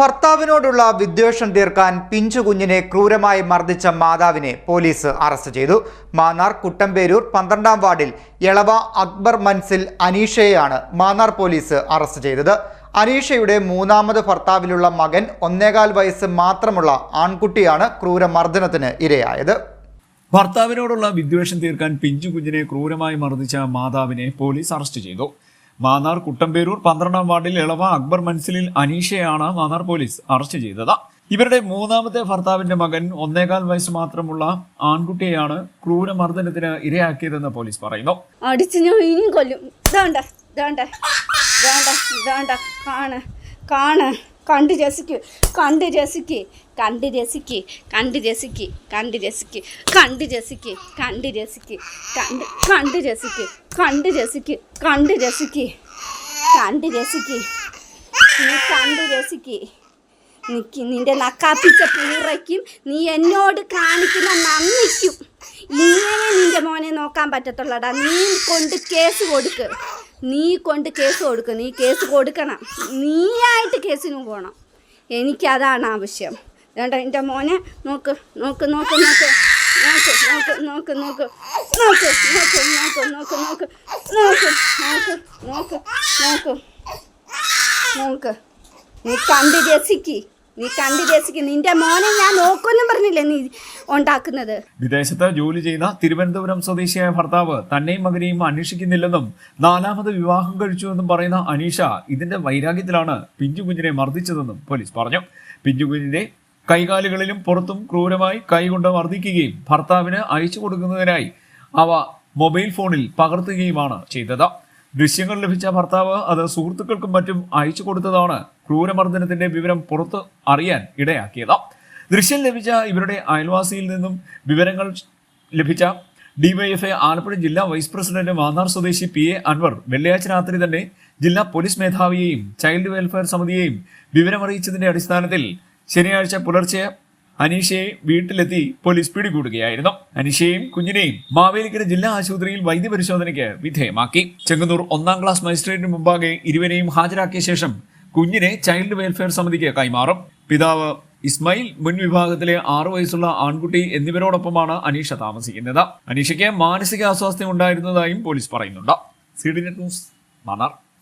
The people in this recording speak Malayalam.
ഭർത്താവിനോടുള്ള വിദ്വേഷം തീർക്കാൻ പിഞ്ചു കുഞ്ഞിനെ ക്രൂരമായി മർദ്ദിച്ച മാതാവിനെ പോലീസ് അറസ്റ്റ് ചെയ്തു. മാന്നാർ കുട്ടമ്പേരൂർ പന്ത്രണ്ടാം വാർഡിൽ എളവ അക്ബർ മൻസിൽ അനീഷയെയാണ് മാന്നാർ പോലീസ് അറസ്റ്റ് ചെയ്തത്. അനീഷയുടെ മൂന്നാമത് ഭർത്താവിലുള്ള മകൻ ഒന്നേകാൽ വയസ്സ് മാത്രമുള്ള ആൺകുട്ടിയാണ് ക്രൂരമർദ്ദനത്തിന് ഇരയായത്. ഭർത്താവിനോടുള്ള വിദ്വേഷം തീർക്കാൻ പിഞ്ചു കുഞ്ഞിനെ ക്രൂരമായി മർദ്ദിച്ച മാതാവിനെ പോലീസ് അറസ്റ്റ് ചെയ്തു. മാന്നാർ കുട്ടമ്പേരൂർ പന്ത്രണ്ടാം വാർഡിൽ ഇളവ അക്ബർ മൻസിലിൽ അനീഷയാണ് മാന്നാർ പോലീസ് അറസ്റ്റ് ചെയ്തത്. ഇവരുടെ മൂന്നാമത്തെ ഭർത്താവിന്റെ മകൻ ഒന്നേകാൽ വയസ്സ് മാത്രമുള്ള ആൺകുട്ടിയെയാണ് ക്രൂരമർദ്ദനത്തിന് ഇരയാക്കിയതെന്ന് പോലീസ് പറയുന്നു. അടിച്ച് ഞാൻ കൊല്ലും. കാണ കാണ്. കണ്ട് രസിക്ക് കണ്ട് രസിക്ക് കണ്ട് രസിക്ക് കണ്ട് രസിക്ക് കണ്ട് രസിക്ക് കണ്ട് രസിക്ക് കണ്ട് രസിക്ക് കണ്ട് കണ്ട് രസിക്ക് കണ്ട് രസിക്ക് കണ്ട് രസിക്ക് കണ്ട് രസിക്ക് നീ കണ്ട് രസിക്ക് നിക്ക് നിന്റെ നക്കാപ്പിച്ച പൂറയ്ക്കും നീ എന്നോട് കാണിക്കുന്ന നന്ദിക്കും ഇങ്ങനെ നിന്റെ മോനെ നോക്കാൻ പറ്റത്തുള്ളടാ നീ കൊണ്ട് കേസ് കൊടുക്ക് നീ കൊണ്ട് കേസ് കൊടുക്കും നീ കേസ് കൊടുക്കണം. നീയായിട്ട് കേസിന് പോകണം എനിക്കതാണ് ആവശ്യം. വേണ്ട എന്റെ മോനെ നോക്ക് നോക്ക് നോക്ക് നോക്ക്. നോക്ക് നോക്ക് നോക്ക് നോക്ക്. നോക്ക് നോക്ക് നോക്ക് നോക്ക് നോക്ക്. നോക്ക് നോക്ക് നോക്ക് നോക്ക്. നോക്ക്. നീ കണ്ട് രസിക്ക്. നീ കണ്ടു രസിക്ക് നിന്റെ മോനെ ഞാൻ നോക്കുമെന്നും പറഞ്ഞില്ലേ നീ ഉണ്ടാക്കുന്നത്? വിദേശത്ത് ജോലി ചെയ്ത തിരുവനന്തപുരം സ്വദേശിയായ ഭർത്താവ് തന്നെയും മകനെയും അന്വേഷിക്കുന്നില്ലെന്നും നാലാമത് വിവാഹം കഴിച്ചുവെന്നും പറയുന്ന അനീഷ ഇതിന്റെ വൈരാഗ്യത്തിലാണ് പിഞ്ചു കുഞ്ഞിനെ മർദ്ദിച്ചതെന്നും പോലീസ് പറഞ്ഞു. പിഞ്ചു കുഞ്ഞിന്റെ കൈകാലുകളിലും പുറത്തും ക്രൂരമായി കൈകൊണ്ട് മർദ്ദിക്കുകയും ഭർത്താവിന് അയച്ചു കൊടുക്കുന്നതിനായി അവ മൊബൈൽ ഫോണിൽ പകർത്തുകയുമാണ് ചെയ്തത്. ദൃശ്യങ്ങൾ ലഭിച്ച ഭർത്താവ് അത് സുഹൃത്തുക്കൾക്കും മറ്റും അയച്ചു കൊടുത്തതാണ് ക്രൂരമർദ്ദനത്തിന്റെ വിവരം പുറത്ത് അറിയാൻ ഇടയാക്കിയത്. ദൃശ്യം ലഭിച്ച ഇവരുടെ അയൽവാസിയിൽ നിന്നും വിവരങ്ങൾ ലഭിച്ച ഡിവൈഎഫ്ഐ ആലപ്പുഴ ജില്ലാ വൈസ് പ്രസിഡന്റ് മാന്നാർ സ്വദേശി പി എ അൻവർ വെള്ളിയാഴ്ച രാത്രി തന്നെ ജില്ലാ പോലീസ് മേധാവിയെയും ചൈൽഡ് വെൽഫെയർ സമിതിയെയും വിവരമറിയിച്ചതിന്റെ അടിസ്ഥാനത്തിൽ ശനിയാഴ്ച പുലർച്ചെ അനീഷയെ വീട്ടിലെത്തി പോലീസ് പിടികൂടുകയായിരുന്നു. അനീഷയെയും കുഞ്ഞിനെയും മാവേലിക്കര ജില്ലാ ആശുപത്രിയിൽ വൈദ്യപരിശോധനയ്ക്ക് വിധേയമാക്കി. ചെങ്ങന്നൂർ ഒന്നാം ക്ലാസ് മജിസ്ട്രേറ്റിന് മുമ്പാകെ ഇരുവരെയും ഹാജരാക്കിയ ശേഷം കുഞ്ഞിനെ ചൈൽഡ് വെൽഫെയർ സമിതിക്ക് കൈമാറും. പിതാവ് ഇസ്മായിൽ മുൻ വിഭാഗത്തിലെ ആറു വയസ്സുള്ള ആൺകുട്ടി എന്നിവരോടൊപ്പമാണ് അനീഷ താമസിക്കുന്നത്. അനീഷയ്ക്ക് മാനസിക അസ്വാസ്ഥ്യം ഉണ്ടായിരുന്നതായും പോലീസ് പറയുന്നുണ്ട്. C news Mannar.